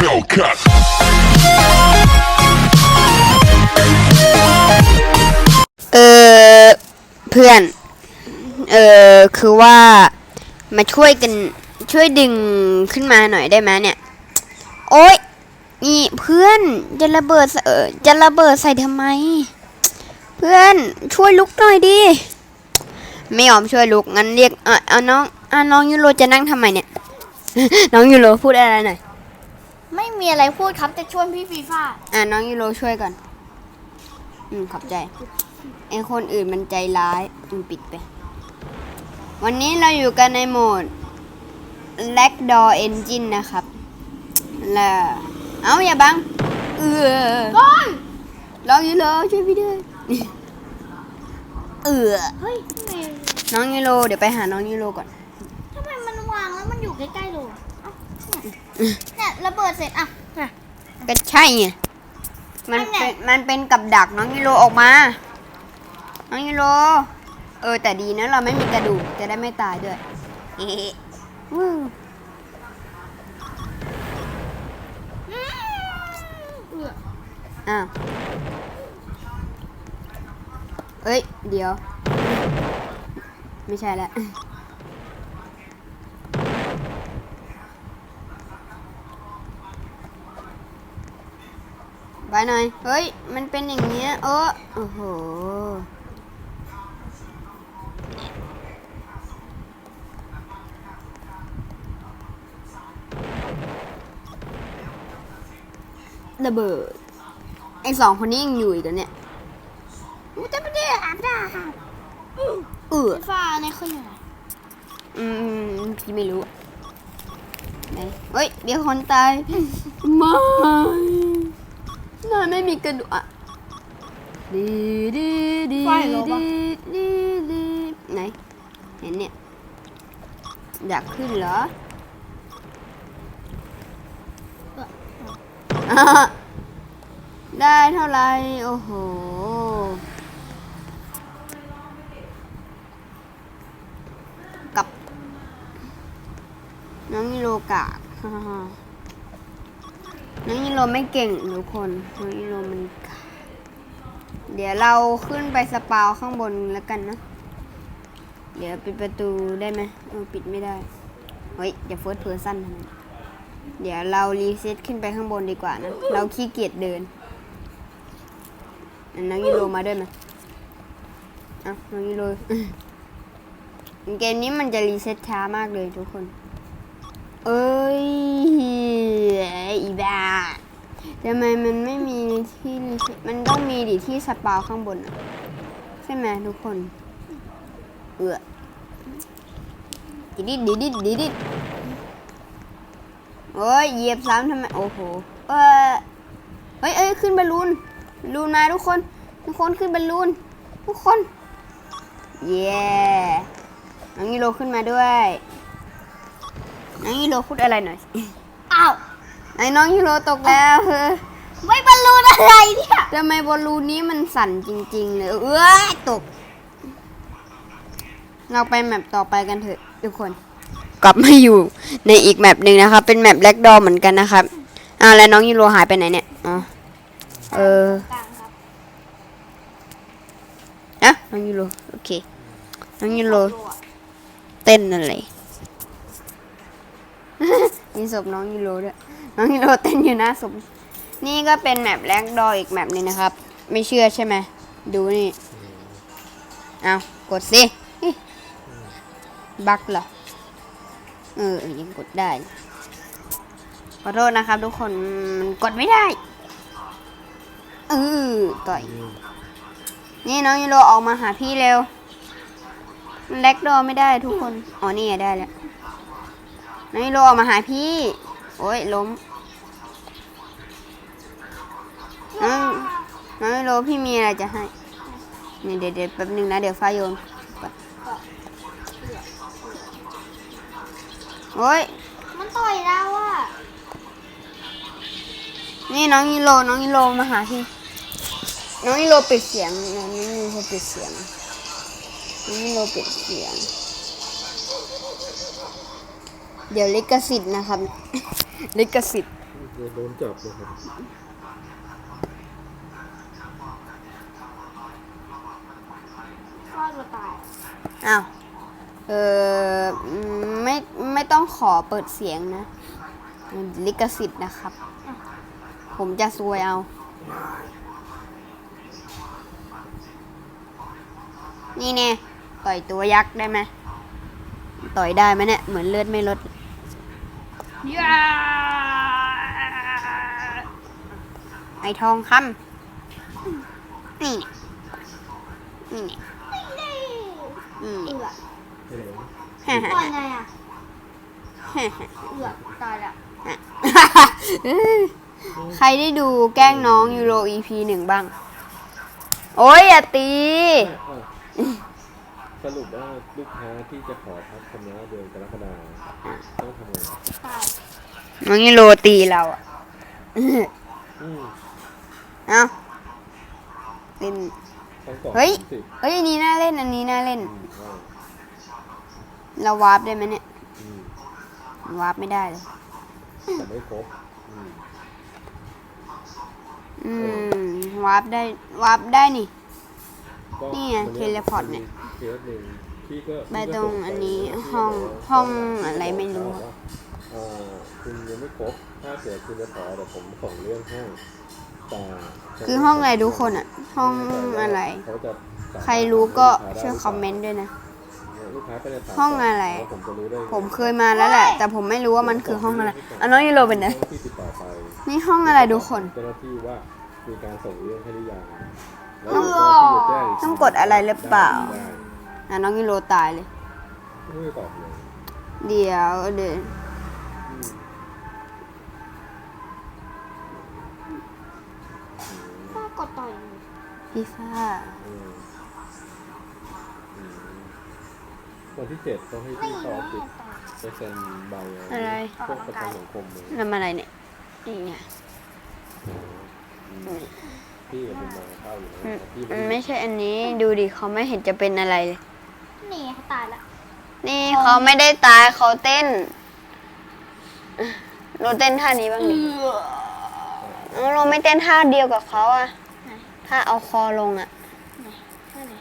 Hellcat. เออเพื่อน เออคือว่ามาช่วยกันช่วยดึงขึ้นมาหน่อยได้ไหมเนี่ย โอ๊ยนี่เพื่อนจะระเบิดเออจะระเบิดใส่ทำไม เพื่อนช่วยลุกหน่อยดิไม่ยอมช่วยลุกงั้นเรียกเออเอาน้องเอาน้องยูโรจะนั่งทำไมเนี่ย น้องยูโรพูดอะไรหน่อย ไม่มีอะไรพูดครับจะชวนพี่ฟีฟ่าอะน้องยูโรช่วยก่อน อืมขอบใจไอคนอื่นมันใจร้ายอืมปิดไป วันนี้เราอยู่กันในโหมด l a c d o r Engine นะครับ แล้วเอาอย่าบัง เออก้อยลองยูโรช่วยพี่ด้วย เออ เฮ้ยทำไมน้องยูโรเดี๋ยวไปหาน้องยูโรก่อน ทำไมมันวางแล้วมันอยู่ใกล้ๆเราอะเอ้า เนี่ยเนี่ยระเบิดเสร็จอะน่ะก็ใช่ไงมันนั่นไงเป็นมันเป็นกับดักน้องยูโรออกมา น้องยูโร เออแต่ดีนะเราไม่มีกระดูกจะได้ไม่ตายด้วย เอ๊ะวู้อืมเอืออ้าวเอ้ย เดี๋ยว ไม่ใช่แล้ว ไปหน่อย เฮ้ย มันเป็นอย่างเงี้ย เออโอ้โห ระเบิด ไอสองคนนี้ยังอยู่อีกเหรอเนี่ยอู้จะไม่ได้อาบน้ำเออฟีฟ่าเนี่ยเขาอยู่ไหนอืมพี่ไม่รู้ไหนเฮ้ย เดี๋ยวคนตาย ไม่ น่าไม่มีกระดูกอะดีดีดีดีดีดีไหน เห็นเนี่ย อยากขึ้นเหรออะได้เท่าไหรโอ้โห กับน้องยิโรกาก น้องยิโรไม่เก่งทุกคนน้องยิโรมัน เดี๋ยวเราขึ้นไปสปาวข้างบนแล้วกันนะ เดี๋ยวปิดประตูได้ไหมเออปิดไม่ได้ เฮ้ยอย่าเฟิร์สเพอร์ซันเดี๋ยวเรารีเซ็ตขึ้นไปข้างบนดีกว่านะ เราขี้เกียจเดินน้องยิโรมาด้วยไหมอะน้องยิโรเกมนี้มันจะรีเซ็ตช้ามากเลยทุกคน เอ้ย อีบ้าทำไมมันไม่มีที่ มันต้องมีดิที่สปาวข้างบนอะใช่ไหมทุกคน เออดิดิดดิดิดิดิดโอ้ยเหยียบซ้ำทำไม โอ้โห เออเฮ้ยเอ้ยขึ้นบอลลูนลูนมาทุกคน ทุกคนขึ้นบอลลูน ทุกคน เย้น้องยูโรขึ้นมาด้วยน้องยูโรพูดอะไรหน่อย อ้าวไอ้น้องยูโรตกแล้วเฮ้ยไม่บรรลุนอะไรเนี่ยทำไมบอลลูนนี้มันสั่นจริง ๆ เลยเอ้ยตก เราไปแมปต่อไปกันเถอะทุกคน กลับมาอยู่ในอีกแมปหนึ่งนะครับ เป็นแมปแล็กดอเหมือนกันนะครับอ้าวแล้วน้องยูโรหายไปไหนเนี่ยอ๋อเออกลางครับอะน้องยูโรโอเค น้องยูโรเต้นอะไร มีศพน้องยูโรด้วย น้องยูโรเต้นอยู่หน้าศพ นี่ก็เป็นแมปแลกดออีกแมปหนึงนะครับ ไม่เชื่อใช่ไหม ดูนี่ เอากดสิอิบักเหรอ เออ ยังกดได้ ขอโทษนะครับทุกคน มันกดไม่ได้เออต่อย นี่น้องยูโรออกมาหาพี่เร็วมันแลกดอไม่ได้ทุกคน อ๋อ นี่ไงได้แล้ว น้องยูโรออกมาหาพี่ โอ้ยล้มน้องน้องยูโรพี่มีอะไรจะให้นี่เดี๋ยวเดี๋ยวแป๊บนึงนะเดี๋ยวฟ้าโยนก่อนโอ้ยมันต่อยเราอะนี่น้องยูโรน้องยูโรมาหาพี่ น้องยูโรปิดเสียงน้องยูโรปิดเสียงน้องยูโรปิดเสียง เดี๋ยวลิขสิทธิ์นะครับ ลิขสิทธิ์เดี๋ยวโดนจับเลยครับฆ่าตัวตายอ้าวเอออืมไม่ไม่ต้องขอเปิดเสียงนะ ลิขสิทธิ์นะครับ ผมจะซวยเอานี่เนี่ยต่อยตัวยักษ์ได้ไหม ต่อยได้ไหมเนี่ย เหมือนเลือดไม่ลดยาไอทองคำนี่นี่นี่อืมเอือเห็นไหมฮ่าก่ฮ่าอนไงอะฮ่าฮ่าเอือตายแล้วใครได้ดูแกล้งน้องยูโร EP หนึ่งบ้าง โอ้ยอย่าตีอะ สรุปว่าลูกค้าที่จะขอพักชำระเดือนกรกฎาคมต้องทำไงตายน้องยูโรตีเราอะอืมเอ้าเล่น ต้องก่อนเฮ้ยสิบเฮ้ยอันนี้น่าเล่นอันนี้น่าเล่น อืมว่าเราวาร์ปได้ไหมเนี่ย อืมวาร์ปไม่ได้เลย แต่ไม่ครบอืมอืม วาร์ปได้ วาร์ปได้นี่ ก็นี่ไงวัเทเลพอร์ตเนี่ยเคสหนึ่งพี่ก็ ไปพี่ก็ตรงส่อันนี้ไปห้องพี่บกว่าห้องอะไรไม่รู้ว่าเอ่อคุณยังไม่ครบถ้าเกิดคุณจะขอเดี๋ยวผมส่งเรื่องให้แต่คือห้องอะไรทุกคนอะห้องอะไรเขาจะสาารถใครรู้ก็ให้ลูกค้าได้ช่วยคอมเมนต์ด้วยนะลูกค้าก็จะถามห้องอะไรว่าผมจะรู้ได้ไงผมเคยมาแล้วแหละ แต่ผมไม่รู้ว่ามันคือห้องอะไรอะน้องยูโรเป็นไงห้องที่ติดต่อไปนี่ห้องอะไรทุกคนเจ้าหน้าที่ว่ามีการส่งเรื่องให้หรือยังแล้วต้องเจ้าหน้าที่จะแจ้งต้องกดอะไรหรือเปล่าได้ อะน้องยูโรตายเลย ไม่ได้ตอบเลยเดี๋ยวเดี๋ยวอืมก็กดต่อยพิซซ่าอืมอืมวันที่เจ็ดต้องให้พี่เขาออฟฟิศไปเซ็นใบอะไร พวกประกันสังคมเลยนั่นมันอะไรเนี่ยนี่ไงอืมพี่กับคุณมาเข้าอยู่อืนะมพี่มันไม่ไม่ใช่อันนี้ดูดิเขาไม่เห็นจะเป็นอะไรเลย นี่เขาตายแล้วนี่เขาไม่ได้ตายเขาเต้นเราเต้นท่านี้บ้างดิน้องเราไม่เต้นท่าเดียวกับเขาอะถ้าเอาคอลงอะนั่นไง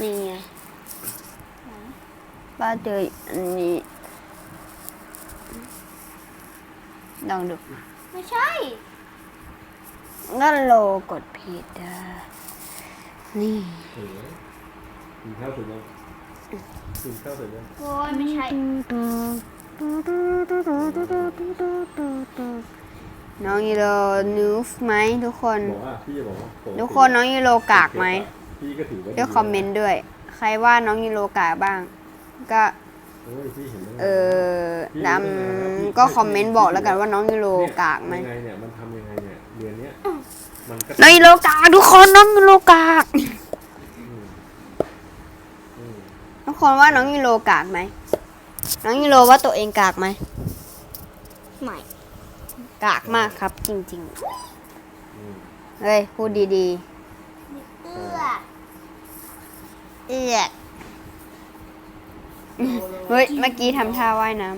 นี่ไงป้าเจออันนี้ลองดู ไม่ใช่ก็โลกดผิดอะนี่เห็นไหม กินข้าวเสร็จยังกินข้าวเสร็จยังโอ้ยไม่ใช่น้องยูโรนูฟไหมทุกคน บอกว่าพี่จะบอกว่าปติทุกคนน้องยูโรกากไหมพี่ก็ถือว่าช่วยคอมเมนต์ด้วย ใครว่าน้องยูโรกากบ้าง ก็เอ้ยพี่เห็นได้ไงเออดำก็คอมเมนต์บอกแล้วกันว่าน้องยูโรกากไหมยังไงเนี่ยมันทำยังไงเนี่ยเดือนเนี้ยมันก็น้องยูโรกากทุกคนน้องยูโรกาก อืมอืม ทุก คนว่าน้องยูโรกากไหม น้องยูโรว่าตัวเองกากไหมใหม่ กากมากครับ จริงอืมๆเฮ้ย พูดดีเอื้อๆเอียดเฮ้ย เมื่อกี้ทำท่าว่ายน้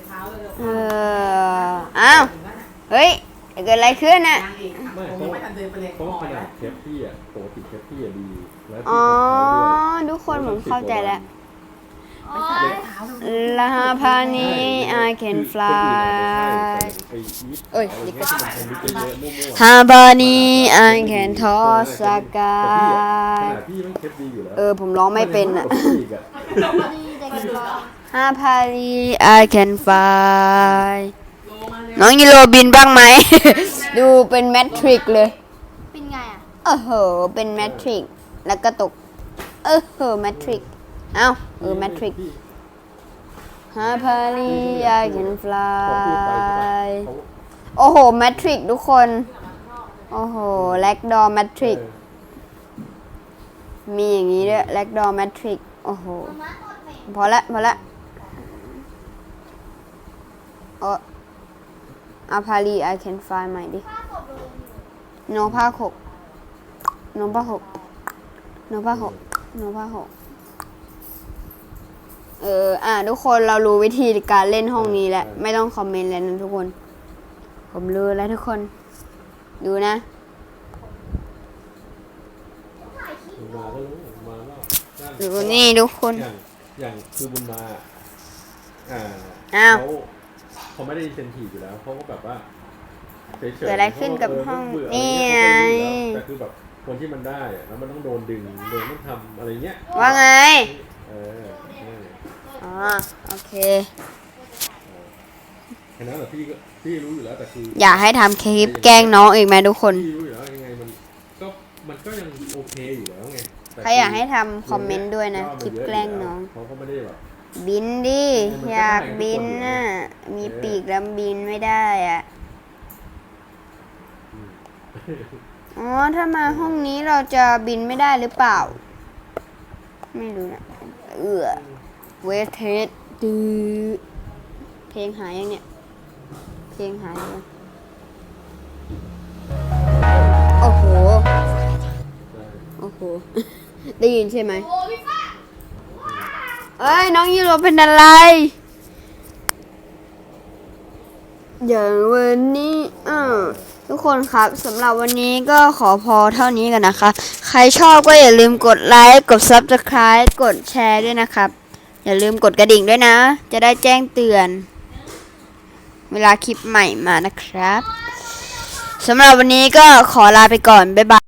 ำเออ อ้าว เฮ้ย เกิดอะไรขึ้นน่ะไม่ผมเพราะไม่ทันเดินไปเลยเพราะขนาดเทปพี่อะปกติเทปพี่อะดี แล้วอ๋พี่อของเขาด้วยทุกคนผมเข้าใจแล้วโอ้ย ลาพานี I can คือคนอื่นอาจ fly จะใช่แต่ไอ้อีฟเอ้ยอะไรเงี้ยที่มันคอมพิวเตอร์เยอะมั่วๆฮาบานี I can toss a แต่ guy พี่มันเทปดีอยู่แล้วเออ ผมร้องไม่เป็นอะพี่อีกอะดีเด็กรอฮาพานี I can fly น้องยูโรบินบ้างไหม ดูเป็นแมทริกเลย เป็นไงอะเออเหอะเป็นแมทริก แล้วก็ตก เออเหอะแมทริก เอ้าเออแมทริกฮาพานี I can พอพูดไปใช่ปะ fly โอ้โหแมทริกทุกคน โอ้โหแลกดอแมทริกมีอย่างนี้ด้วยแลกดอแมทริกโอ้โห พอละ พอละเอออาพาลี I can fly ใหม่ดิผ้ากดเลยโนผ้าหกโนผ้าหกโนผ้าหกโนผ้าหก เออ อะทุกคนเรารู้วิธีการเล่นห้องนี้แล้ว ไม่ต้องคอมเมนต์แล้วนะทุกคน ผมรู้แล้วทุกคน ดูนะบุญมาก็รู้มาแล้วนั่นดูนี่ทุกคน อย่างอย่างคือบุญมา อ่าอ้าวเขาเขาไม่ได้เซนทีฟอยู่แล้วเขาก็แบบว่าเฉยๆเกิดอะไรขึ้นกับห้องเบื่ะไรนี่เงี้ยไงเขาก็รู้อยู่แล้วแต่คือแบบคนที่มันได้อะแล้วมันต้องโดนดึงโดนต้องทำอะไรเงี้ยว่าไง เออเอออ๋อ โอเค แค่นั้นแหละพี่ก็พี่รู้อยู่แล้วแต่คืออยากให้ทำคลิปแกล้งน้องอีกไหมทุกคน พี่รู้อยู่แล้วยังไงมันก็มันก็ยังโอเคอยู่แล้วไงแต่ใครอยากให้ทำคอมเมนต์ด้วยนะ คลิปแกล้งน้อง เขาก็ไม่ได้แบบบินดิมันก็อยากได้ทุกคนบินอยู่แล้วน่ะ มีเออปีกแล้วบินไม่ได้อะอืมอ๋อ ถ้ามาห้องนี้เราจะบินไม่ได้หรือเปล่า ไม่รู้นะ เอือ เวทเทสดือเพลงหายยังเนี่ย เพลงหายยังโอ้โห โอ้โห ได้ยินใช่ไหมเอ้ย น้องยูโรเป็นอะไร อย่างวันนี้เออทุกคนครับสำหรับวันนี้ก็ขอพอเท่านี้กันนะคะ ใครชอบก็อย่าลืมกดไลค์ กด Subscribe กดแชร์ด้วยนะครับ อย่าลืมกดกระดิ่งด้วยนะ จะได้แจ้งเตือน เวลาคลิปใหม่มานะครับสำหรับวันนี้ก็ขอลาไปก่อน บ๊ายบาย